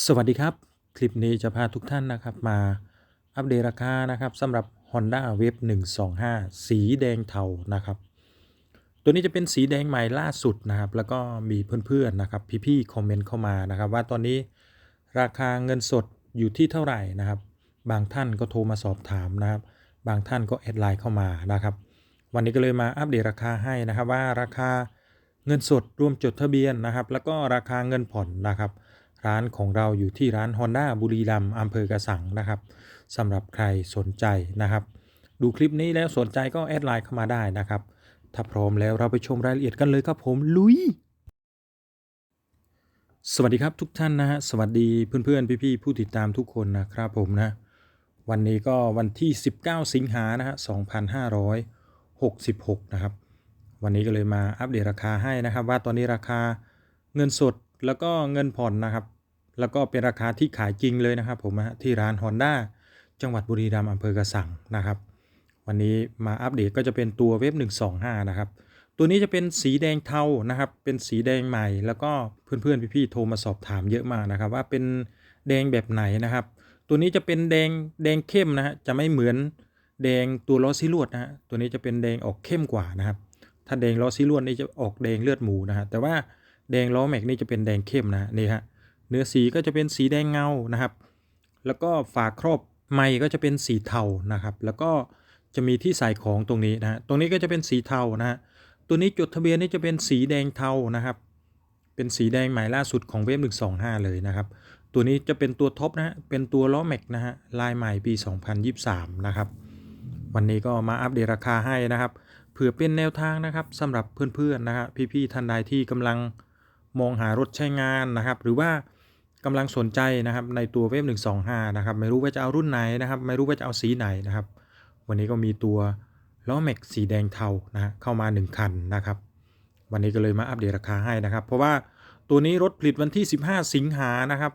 สวัสดีครับ คลิปนี้จะพาทุกท่านนะครับมาอัปเดตราคานะครับสำหรับ Honda Wave 125 สีแดงเทานะครับ ตัวนี้จะเป็นสีแดงใหม่ล่าสุดนะครับ แล้วก็มีเพื่อนๆนะครับ พี่ๆคอมเมนต์เข้ามานะครับ ว่าตอนนี้ราคาเงินสดอยู่ที่เท่าไหร่นะครับ บางท่านก็โทรมาสอบถามนะครับ บางท่านก็แอดไลน์เข้ามานะครับ วันนี้ก็เลยมาอัปเดตราคาให้นะครับว่าราคาเงินสดรวมจดทะเบียนนะครับ แล้วก็ราคาเงินผ่อนนะครับ ร้านของเราอยู่ที่ร้าน Honda บุรีรัมย์อำเภอกระสังนะครับสำหรับใครสนใจนะครับ ดูคลิปนี้แล้วสนใจก็แอดไลน์เข้ามาได้นะครับ ถ้าพร้อมแล้วเราไปชมรายละเอียดกันเลยครับผมลุย สวัสดีครับทุกท่านนะฮะสวัสดีเพื่อนๆพี่ๆผู้ติดตามทุกคนนะครับผมนะวันนี้ก็วันที่ 19 สิงหานะฮะ2566 นะครับ วันนี้ก็เลยมาอัปเดตราคาให้นะครับ ว่าตอนนี้ราคาเงินสด แล้วก็เงินผ่อนนะครับ แล้วก็เป็นราคาที่ขายจริงเลยนะครับ ผมนะฮะที่ร้าน Honda จังหวัดบุรีรัมย์อำเภอกระสังนะครับ วันนี้มาอัปเดตก็จะเป็นตัวเว็บ125 นะครับ ตัวนี้จะเป็นสีแดงเทานะครับ เป็นสีแดงใหม่ แล้วก็เพื่อนๆพี่ๆโทรมาสอบถามเยอะมากนะครับ ว่าเป็นแดงแบบไหนนะครับ ตัวนี้จะเป็นแดงแดงเข้มนะฮะจะไม่เหมือนแดงตัวล้อซิลวดนะฮะตัวนี้จะเป็นแดงออกเข้มกว่านะครับ ถ้าแดงล้อซิลวดนี่จะออกแดงเลือดหมูนะฮะแต่ว่า แดงล้อแม็กนี่จะเป็นแดงเข้มนะนี่ฮะเนื้อสีก็จะเป็นสีแดงเงานะครับ แล้วก็ฝาครอบไม้ก็จะเป็นสีเทานะครับ แล้วก็จะมีที่ใส่ของตรงนี้นะตรงนี้ก็จะเป็นสีเทานะฮะตัวนี้จดทะเบียนนี่จะเป็นสีแดงเทานะครับ เป็นสีแดงใหม่ล่าสุดของเว็บ125 เลยนะครับ ตัวนี้จะเป็นตัวท็อปนะฮะเป็นตัวล้อแม็กนะฮะลายใหม่ปี 2023 นะครับ วันนี้ก็มาอัปเดตราคาให้นะครับเผื่อเป็นแนวทางนะครับสำหรับเพื่อนๆนะครับพี่ๆท่านใดที่กำลัง มองหารถใช้งานนะครับ หรือว่ากำลังสนใจนะครับในตัวเว็บ125 นะครับ ไม่รู้ว่าจะเอารุ่นไหนนะครับ ไม่รู้ว่าจะเอาสีไหนนะครับ วันนี้ก็มีตัวล้อแม็กสีแดงเทานะเข้ามา 1 คันนะครับ วันนี้ก็เลยมาอัปเดตราคาให้นะครับ เพราะว่าตัวนี้รถผลิตวันที่ 15 สิงหานะครับ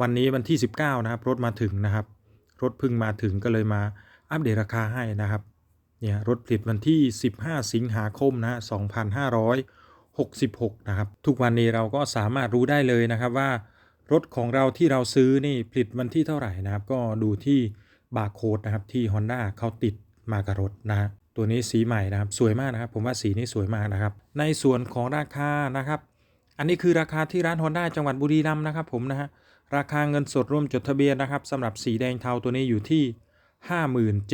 วันนี้วันที่ 19 นะครับ รถมาถึงนะครับ รถพิ่งมาถึงก็เลยมาอัปเดตราคาให้นะครับเนี่ยรถผลิตวันที่ 15 สิงหาคมนะฮะ 66 นะครับ ทุกวันนี้เราก็สามารถรู้ได้เลยนะครับว่ารถของเราที่เราซื้อนี่ผลิตวันที่เท่าไหร่นะครับ ก็ดูที่บาร์โค้ดนะครับที่ Honda เขาติดมากับรถนะฮะตัวนี้สีใหม่นะครับสวยมากนะครับ ผมว่าสีนี้สวยมากนะครับ ในส่วนของราคานะครับ อันนี้คือราคาที่ร้าน Honda จังหวัดบุรีรัมย์นะครับผมนะฮะราคาเงินสดร่วมจดทะเบียนนะครับสำหรับสีแดงเทาตัวนี้อยู่ที่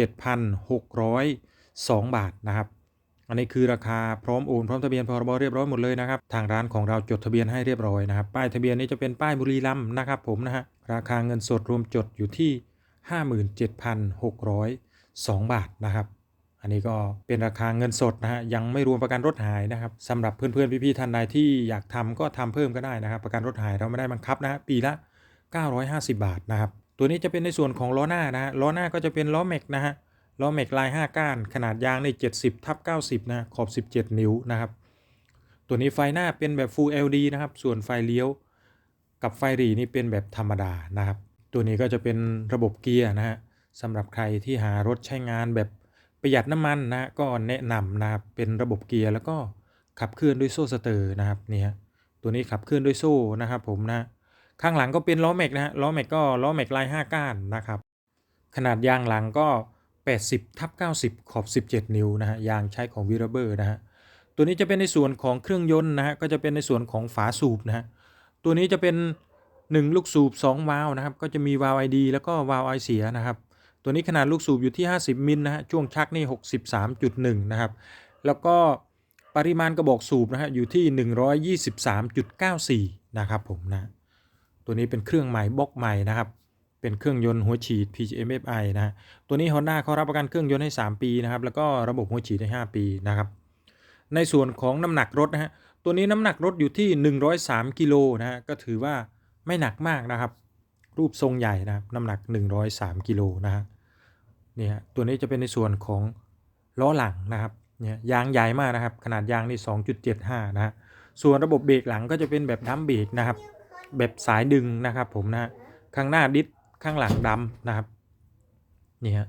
57,602 บาทนะครับ อันนี้คือราคาพร้อมโอนพร้อมทะเบียนพรบเรียบร้อยหมดเลยนะครับทางร้านของเราจดทะเบียนให้เรียบร้อยนะครับป้ายทะเบียนนี้จะเป็นป้ายบุรีรัมย์นะครับผมนะฮะราคาเงินสดรวมจดอยู่ที่ 57,602 บาทนะครับอันนี้ก็เป็นราคาเงินสดนะฮะยังไม่รวมประกันรถหายนะครับสำหรับเพื่อนๆพี่ๆท่านใดที่อยากทำก็ทำเพิ่มก็ได้นะครับ ประกันรถหายเราไม่ได้บังคับนะฮะปีละ 950 บาทนะครับตัวนี้จะเป็นในส่วนของล้อหน้านะฮะล้อหน้าก็จะเป็นล้อแม็กนะฮะ ล้อแม็กลาย 5 ก้าน ขนาดยางใน70ทับ90 นะ ขอบ 17 นิ้วนะครับ ตัวนี้ไฟหน้าเป็นแบบ Full LED นะครับ ส่วนไฟเลี้ยวกับไฟหรีนี่เป็นแบบธรรมดานะครับ ตัวนี้ก็จะเป็นระบบเกียร์นะฮะสำหรับใครที่หารถใช้งานแบบประหยัดน้ำมันนะก็แนะนำนะครับ เป็นระบบเกียร์แล้วก็ขับเคลื่อนด้วยโซ่สเตอร์นะครับนี่ฮะตัวนี้ขับเคลื่อนด้วยโซ่นะครับผมนะข้างหลังก็เป็นล้อแม็กนะฮะล้อแม็กก็ล้อแม็กลาย 5 ก้านนะครับ ขนาดยางหลังก็ 80ทับ90 ขอบ 17 นิ้วนะฮะยางใช้ของวิรเบอร์นะฮะตัวนี้จะเป็นในส่วนของเครื่องยนต์นะฮะก็จะเป็นในส่วนของฝาสูบนะฮะตัวนี้จะเป็น 1 ลูกสูบ 2 วาล์วนะครับก็จะมีวาล์วไอดีแล้วก็วาล์วไอเสียนะครับตัวนี้ขนาดลูกสูบอยู่ที่ 50 มิลนะฮะช่วงชักนี่ 63.1 นะครับแล้วก็ปริมาณกระบอกสูบนะฮะอยู่ที่ 123.94 นะครับผมนะตัวนี้เป็นเครื่องใหม่บล็อกใหม่นะครับ เป็นเครื่องยนต์หัวฉีด PGMFI นะฮะตัวนี้ Honda เขารับประกันเครื่องยนต์ให้ 3 ปีนะครับ แล้วก็ระบบหัวฉีดให้ 5 ปีนะครับ ในส่วนของน้ำหนักรถนะฮะ ตัวนี้น้ำหนักรถอยู่ที่ 103กิโลนะฮะ ก็ถือว่าไม่หนักมากนะครับ รูปทรงใหญ่นะครับ น้ำหนัก 103กิโลนะฮะเนี่ยตัวนี้จะเป็นในส่วนของล้อหลังนะครับเนี่ยยางใหญ่มากนะครับ ขนาดยางนี่ 2.75 นะฮะ ส่วนระบบเบรกหลังก็จะเป็นแบบดัมเบรกนะครับ แบบสายดึงนะครับผมนะฮะ ข้างหน้าดิส ข้างหลังดำนะครับนี่ฮะ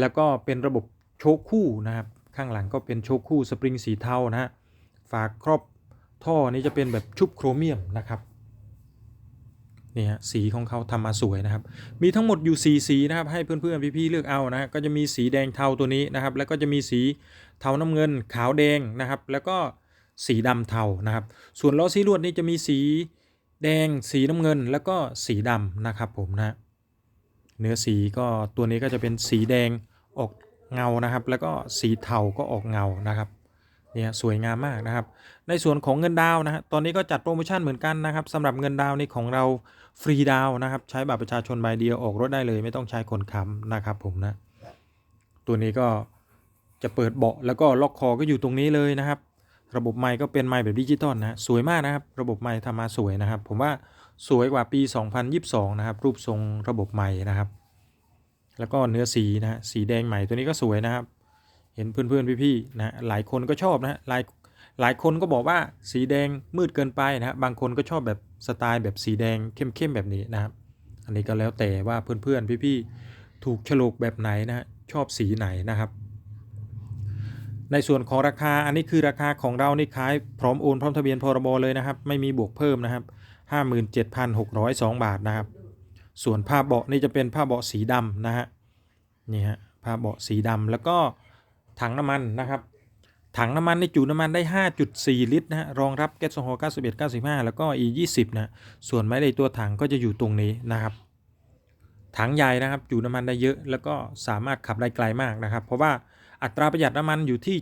แล้วก็เป็นระบบโชคคู่นะครับ ข้างหลังก็เป็นโชคคู่สปริงสีเทานะฮะฝาครอบท่อนี้จะเป็นแบบชุบโครเมียมนะครับนี่ฮะสีของเขาทำมาสวยนะครับ มีทั้งหมดอยู่สีสีนะครับ ให้เพื่อนๆพี่ๆเลือกเอานะก็จะมีสีแดงเทาตัวนี้นะครับ แล้วก็จะมีสีเทาน้ำเงินขาวแดงนะครับ แล้วก็สีดำเทานะครับ ส่วนล้อสีลวดนี่จะมีสี แดงสีน้ำเงินแล้วก็สีดำนะครับผมนะเนื้อสีก็ตัวนี้ก็จะเป็นสีแดงออกเงานะครับ แล้วก็สีเทาก็ออกเงานะครับเนี่ยสวยงามมากนะครับ ในส่วนของเงินดาวนะฮะตอนนี้ก็จัดโปรโมชั่นเหมือนกันนะครับสำหรับเงินดาวนี่ของเราฟรีดาวน์นะครับ ใช้บัตรประชาชนใบเดียวออกรถได้เลย ไม่ต้องใช้คนค้ำนะครับผมนะ ตัวนี้ก็จะเปิดเบาะแล้วก็ล็อกคอก็อยู่ตรงนี้เลยนะครับ ระบบไมค์ก็เป็นไมค์แบบดิจิตอลนะฮะสวยมากนะครับ ระบบไมค์ทำมาสวยนะครับ ผมว่าสวยกว่าปี 2022 นะครับ รูปทรงระบบไมค์นะครับ แล้วก็เนื้อสีนะฮะสีแดงใหม่ตัวนี้ก็สวยนะครับ เห็นเพื่อนๆพี่ๆนะหลายคนก็ชอบนะหลายหลายคนก็บอกว่าสีแดงมืดเกินไปนะฮะบางคนก็ชอบแบบสไตล์แบบสีแดงเข้มๆแบบนี้นะครับ อันนี้ก็แล้วแต่ว่าเพื่อนๆพี่ๆถูกโฉลกแบบไหนนะฮะชอบสีไหนนะครับ ในส่วนของราคาอันนี้คือราคาของเรานี่ขายพร้อมโอนพร้อมทะเบียนพรบเลยนะครับ ไม่มีบวกเพิ่มนะครับ 57,602 บาทนะครับ ส่วนผ้าเบาะนี่จะเป็นผ้าเบาะสีดำนะฮะนี่ฮะผ้าเบาะสีดำแล้วก็ถังน้ำมันนะครับ ถังน้ำมันในจุน้ำมันได้ 5.4 ลิตรนะฮะรองรับแก๊สโซฮอล์91 95 แล้วก็ E20 นะส่วนไม้ในตัวถังก็จะอยู่ตรงนี้นะครับถังใหญ่นะครับจุน้ำมันได้เยอะ แล้วก็สามารถขับได้ไกลมากนะครับ เพราะว่า อัตราประหยัดน้ำมันอยู่ที่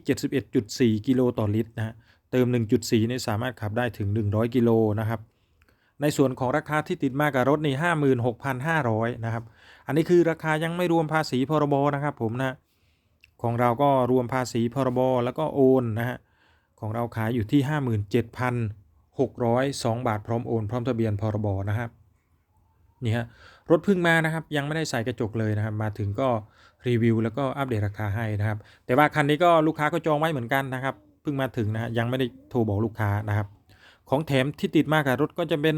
71.4 กิโลต่อลิตรนะฮะเติม 1.4 นี่สามารถขับได้ถึง 100 กิโลนะครับ ในส่วนของราคาที่ติดมากับรถนี่56,500 นะครับ อันนี้คือราคายังไม่รวมภาษีพรบนะครับผมนะ ของเราก็รวมภาษีพรบแล้วก็โอนนะฮะ ของเราขายอยู่ที่ 57,602 บาทพร้อมโอน พร้อมทะเบียนพรบนะครับ นี่ฮะ รถเพิ่งมานะครับ ยังไม่ได้ใส่กระจกเลยนะครับ มาถึงก็รีวิวแล้วก็อัปเดตราคาให้นะครับ แต่ว่าคันนี้ก็ลูกค้าก็จองไว้เหมือนกันนะครับเพิ่งมาถึงนะฮะยังไม่ได้โทรบอกลูกค้านะครับ ของแถมที่ติดมากับรถก็จะเป็น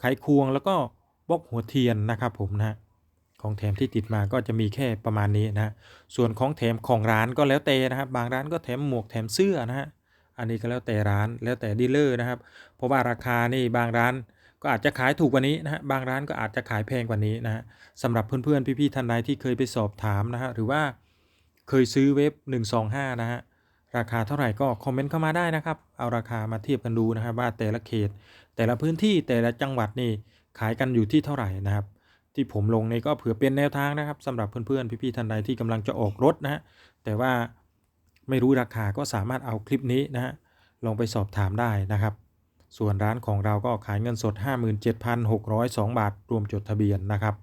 ไขควงแล้วก็บล็อกหัวเทียนนะครับผมนะฮะของแถมที่ติดมาก็จะมีแค่ประมาณนี้นะส่วนของแถมของร้านก็แล้วแต่นะครับ บางร้านก็แถมหมวกแถมเสื้อนะฮะอันนี้ก็แล้วแต่ร้านแล้วแต่ดีลเลอร์นะครับ เพราะว่าราคานี่บางร้าน ก็อาจจะขายถูกกว่านี้นะฮะบางร้านก็อาจจะขายแพงกว่านี้นะฮะสำหรับเพื่อนๆพี่ๆท่านใดที่เคยไปสอบถามนะฮะหรือว่าเคยซื้อเว็บ 125 นะฮะราคาเท่าไหร่ก็คอมเมนต์เข้ามาได้นะครับ เอาราคามาเทียบกันดูนะครับว่าแต่ละเขต แต่ละพื้นที่แต่ละจังหวัดนี่ขายกันอยู่ที่เท่าไหร่นะครับ ที่ผมลงนี่ก็เผื่อเป็นแนวทางนะครับสำหรับเพื่อนๆพี่ๆท่านใดที่กำลังจะออกรถนะฮะแต่ว่าไม่รู้ราคาก็สามารถเอาคลิปนี้นะฮะลองไปสอบถามได้นะครับ ส่วนร้านของเราก็ขายเงินสด 57,602 บาท รวมจดทะเบียนนะครับ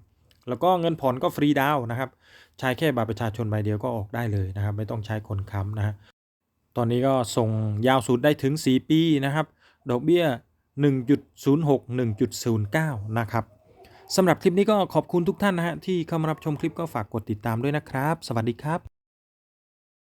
แล้วก็เงินผ่อนก็ฟรีดาวนะครับ ใช้แค่บัตรประชาชนใบเดียวก็ออกได้เลยนะครับ ไม่ต้องใช้คนค้ำนะฮะ ตอนนี้ก็ส่งยาวสุดได้ถึง 4 ปีนะครับ ดอกเบี้ย 1.06 1.09 นะครับสำหรับคลิปนี้ก็ขอบคุณทุกท่านนะฮะที่เข้ามารับชมคลิปก็ฝากกดติดตามด้วยนะครับ สวัสดีครับ